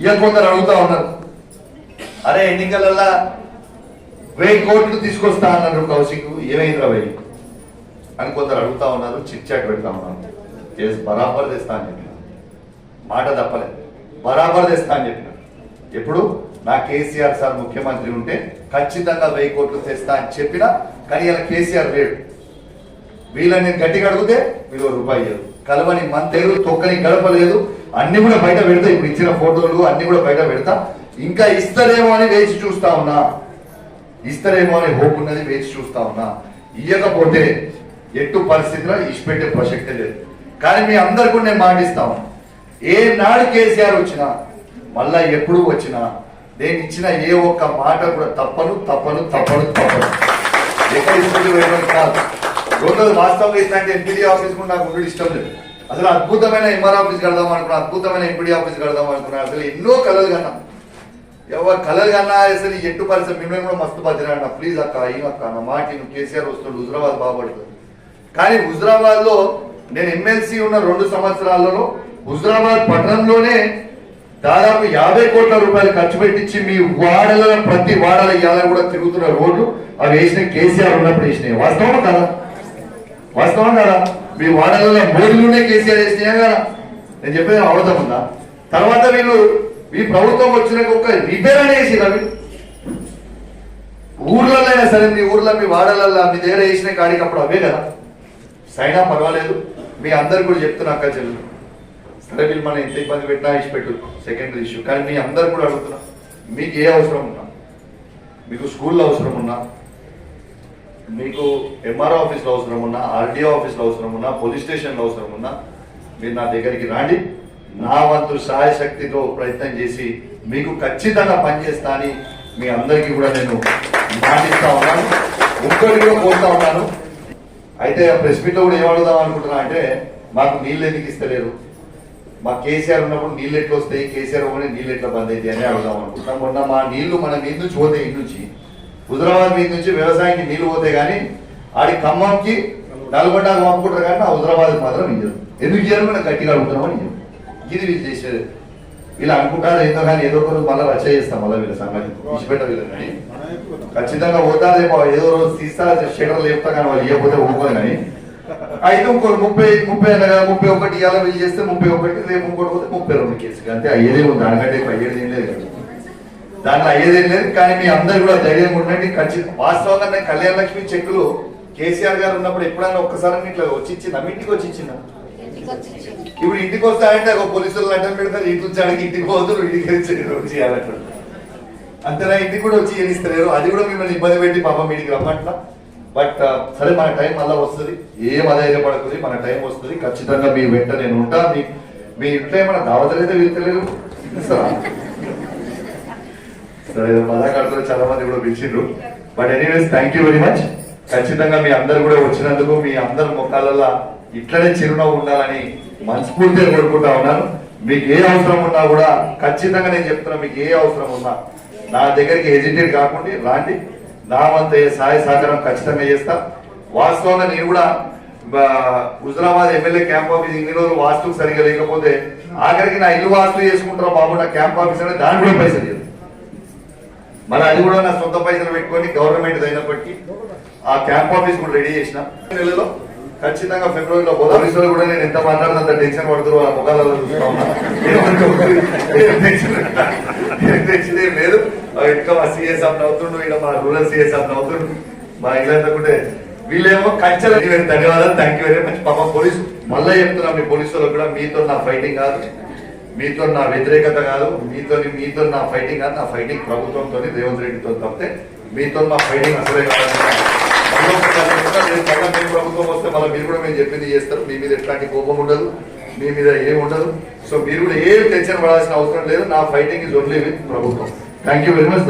ఇక కొందరు అడుగుతా ఉన్నారు. అరే ఎన్నికలల్లా వెయ్యి కోట్లు తీసుకొస్తా అన్నారు కౌశిక్. ఏమైందిరా వెయ్యి? అని కొందరు అడుగుతా ఉన్నారు చిట్చాట్ పెడతా ఉన్నారు. చేసి బరాబర్ తెస్తా అని చెప్పిన మాట తప్పలే బరాబర్ తెస్తా అని చెప్పిన ఎప్పుడు? నా కేసీఆర్ సార్ ముఖ్యమంత్రి ఉంటే ఖచ్చితంగా వెయ్యి కోట్లు తెస్తా అని చెప్పిన కానీ ఇలా కేసీఆర్ లేడు. వీళ్ళని నేను గట్టిగా అడిగితే వీళ్ళు రూపాయి ఇవ్వరు కలవని మంతేరు తొక్కని గడపలేదు అన్ని కూడా బయట పెడతా ఇప్పుడు ఇచ్చిన ఫోటోలు అన్ని కూడా బయట పెడతా. ఇంకా ఇస్తారేమో అని వేచి చూస్తా ఉన్నా. ఇస్తారేమో అని హోప్ ఉన్నది వేచి చూస్తా ఉన్నా. ఇయ్యకపోతే ఎట్టు పరిస్థితిలో ఇచ్చిపెట్టే ప్రసక్తే లేదు. కానీ మీ అందరికీ కూడా నేను మాటిస్తాను ఏ నాడు కేసీఆర్ వచ్చినా మళ్ళా ఎప్పుడు వచ్చినా నేను ఇచ్చిన ఏ ఒక్క మాట కూడా తప్పను తప్పను తప్పను తప్పను. ఎక్కడ ఇస్తుంది కాదు. రెండోది వాస్తవంగా ఇట్లాంటి ఎంపీడీ ఆఫీస్ కూడా నాకు ఉండడం ఇష్టం లేదు. అసలు అద్భుతమైన ఎంఆర్ ఆఫీస్ కడదాం అనుకున్నా అద్భుతమైన ఎంపీడీ ఆఫీస్ కడదాం అనుకున్నా అసలు ఎన్నో కలలు కన్నా. ఎవరు కలలు కన్నా అసలు ఎట్టు పరిస్థితి మిమ్మల్ని కూడా మస్తు బతిరాడిన ప్లీజ్ అక్క ఏం అక్క నా మాట నువ్వు కేసీఆర్ వస్తాడు హుజరాబాద్ బాగుపడుతుంది. కానీ హుజరాబాద్లో నేను ఎమ్మెల్సీ ఉన్న రెండు సంవత్సరాలలో హుజరాబాద్ పట్టణంలోనే దాదాపు యాభై కోట్ల రూపాయలు ఖర్చు పెట్టించి మీ వాడల ప్రతి వాడల ఇవాళ కూడా తిరుగుతున్న రోడ్లు అవి వేసిన కేసీఆర్ ఉన్నప్పుడు వేసినాయి. వాస్తవం కదా? వాస్తవం కదా? మీ వాడలలో మోడీలోనే కేసీఆర్ చేసినా కదా? నేను చెప్పేది అవసరం ఉందా? తర్వాత వీళ్ళు ఈ ప్రభుత్వం వచ్చినాక ఒక రిపేర్ అనేసి రవి ఊర్లలో సరే మీ ఊర్లో మీ వాడలలో మీ దగ్గర వేసిన కాడికి అప్పుడు అవే కదా. సైనా పర్వాలేదు. మీ అందరు కూడా చెప్తున్నా అక్క చెల్లు. సరే వీళ్ళు మనం ఎంత ఇబ్బంది పెట్టినా ఇచ్చి పెట్టు. సెకండరీ ఇష్యూ కానీ మీ అందరు కూడా అడుగుతున్నా. మీకు ఏ అవసరం ఉన్నా? మీకు స్కూల్లో అవసరం ఉన్నా? మీకు ఎంఆర్ఓ ఆఫీస్లో అవసరం ఉన్నా ఆర్డీఓ ఆఫీస్లో అవసరం ఉన్నా పోలీస్ స్టేషన్లో అవసరం ఉన్నా మీరు నా దగ్గరికి రాండి. నా వంతు సహాయ శక్తితో ప్రయత్నం చేసి మీకు ఖచ్చితంగా పనిచేస్తా అని మీ అందరికీ కూడా నేను మాటిస్తా ఉన్నాను. ఇంకోటి కూడా కోరుతా ఉన్నాను. అయితే ప్రెస్ మీట్లో కూడా ఏమడుగుదాం అనుకుంటున్నా అంటే మాకు నీళ్ళు ఎందుకు ఇస్తలేరు? మా కేసీఆర్ ఉన్నప్పుడు నీళ్ళు ఎట్లా వస్తాయి? కేసీఆర్ కూడా నీళ్ళు ఎట్లా బంద్ అయితే అని అడుగుదాం అనుకుంటున్నాం. మొన్న మా నీళ్ళు మన నీళ్ళు నుంచి ఇంటి నుంచి హుజరాబాద్ మీద నుంచి వ్యవసాయానికి నీళ్ళు పోతాయి కానీ ఆడి ఖమ్మంకి నల్గొండకు పంపుకుంటారు కానీ నా హుజరాబాద్ మాత్రం ఇయ్యరు. ఎందుకు ఇయ్యరు? మనం గట్టిగా అడుగుతున్నామని ఇయ్యరు. ఇది వీళ్ళు చేసేది. వీళ్ళు అనుకుంటారు ఏదో కానీ ఏదో ఒకరు మళ్ళీ రచ్చ చేస్తాం మళ్ళీ వీళ్ళ సంగతి. విడిచిపెట్ట వీళ్ళు కానీ. ఖచ్చితంగా పోతారేమో ఏదో రోజు తీస్తా షటర్ లేపుతా కానీ వాళ్ళు ఇవ్వకపోతే ఊరుకోదు కానీ. అయితే ఇంకోటి ముప్పై ముప్పై అయినా కదా ముప్పై ఒకటి ఇవాళ వీళ్ళు చేస్తే ముప్పై ఒకటి రేపు ఇంకోటి పోతే ముప్పై రెండు కేసు అంతే అయ్యేదే ఉంది దానికంటే అయ్యేది ఏం లేదు కదా. దాంట్లో అయ్యేదేం లేదు కానీ మీ అందరు కూడా ధైర్యం ఉండండి. ఖచ్చితంగా వాస్తవంగా నేను కళ్యాణ లక్ష్మి చెక్కులు కేసీఆర్ గారు ఉన్నప్పుడు ఎప్పుడైనా ఒక్కసారి ఇట్లా వచ్చి ఇచ్చిందా? మీ ఇంటికి వచ్చి ఇచ్చిందా? ఇప్పుడు ఇంటికి వస్తాయంటే ఒక పోలీసులు అడ్డం పెడతారు ఇంటి నుంచి అడిగి ఇంటికి పోతున్నారు ఇంటికి వచ్చి చేయాలంటారు అంతేనా? ఇంటికి కూడా వచ్చి ఏమిస్తలేరు అది కూడా మిమ్మల్ని ఇబ్బంది పెట్టి పాప మీటికి రమ్మంటున్నా. బట్ సరే మన టైం మళ్ళా వస్తుంది. ఏం అధైర్యపడతుంది మన టైం వస్తుంది. ఖచ్చితంగా మీ వెంట నేను ఉంటా. మీ మీ ఇంట్లో ఏమైనా దావతలు అయితే వెళ్తలేరు ఇస్తారా సరే చాలా మంది కూడా పిలిచిండ్రు. But anyways thank you very much ఖచ్చితంగా మీ అందరు కూడా వచ్చినందుకు మీ అందరి ముఖాలలో ఇట్లనే చిరునవ్వు ఉండాలని మనస్ఫూర్తిగా కోరుకుంటా ఉన్నాను. మీకు ఏ అవసరం ఉన్నా కూడా ఖచ్చితంగా నేను చెప్తున్నా మీకు ఏ అవసరం ఉన్నా నా దగ్గరికి హెజిటేట్ కాకుండా రాండి. నా వంత సహాయ సహకారం ఖచ్చితంగా చేస్తా. వాస్తవంగా నేను కూడా హుజరాబాద్ ఎమ్మెల్యే క్యాంప్ ఆఫీస్ ఇన్ని రోజులు వాస్తు సరిగా లేకపోతే ఆఖరికి నా ఇల్లు వాస్తు చేసుకుంటారా బాబు నా క్యాంప్ ఆఫీస్ అంటే దాని కూడా పైసలు మరి అది కూడా నా సొంత పైసలు పెట్టుకొని గవర్నమెంట్ అయినప్పటికీ ఆ క్యాంప్ ఆఫీస్ కూడా రెడీ చేసిన. నెలలో ఖచ్చితంగా ఫిబ్రవరిలో పోలీసులు కూడా నేను ఎంత మాట్లాడిన అంత టెన్షన్ పడుతున్నారు వాళ్ళ ముఖాలలో చూస్తా టెన్షన్ ఏం లేదు. ఇంకా మా సిఎస్ అప్ అవుతుండు ఇక్కడ మా రూరల్ సిఎస్ అప్ అవుతుండు మా ఇళ్ళంతకుంటే వీళ్ళేమో కల్చర్ ధన్యవాదాలు. థ్యాంక్ యూ వెరీ మచ్ పాప పోలీసు మళ్ళీ చెప్తున్నా మీ పోలీసులకు కూడా మీతో నా ఫైటింగ్ కాదు. మీతో నా వ్యతిరేకత కాదు మీతో మీతో నా ఫైటింగ్ కాదు నా ఫైటింగ్ ప్రభుత్వంతో రేవంత్ రెడ్డితో తప్పితే మీతో నా ఫైటింగ్ అసలే కాదు. మళ్ళీ ప్రభుత్వం వస్తే మళ్ళీ మీరు కూడా మేము చెప్పింది చేస్తారు. మీ మీద ఎట్లాంటి కోపం ఉండదు మీ మీద ఏమి ఉండదు. సో మీరు కూడా ఏం టెన్షన్ పడాల్సిన అవసరం లేదు. నా ఫైటింగ్ ఇస్ ఓన్లీ విత్ ప్రభుత్వం. Thank you very much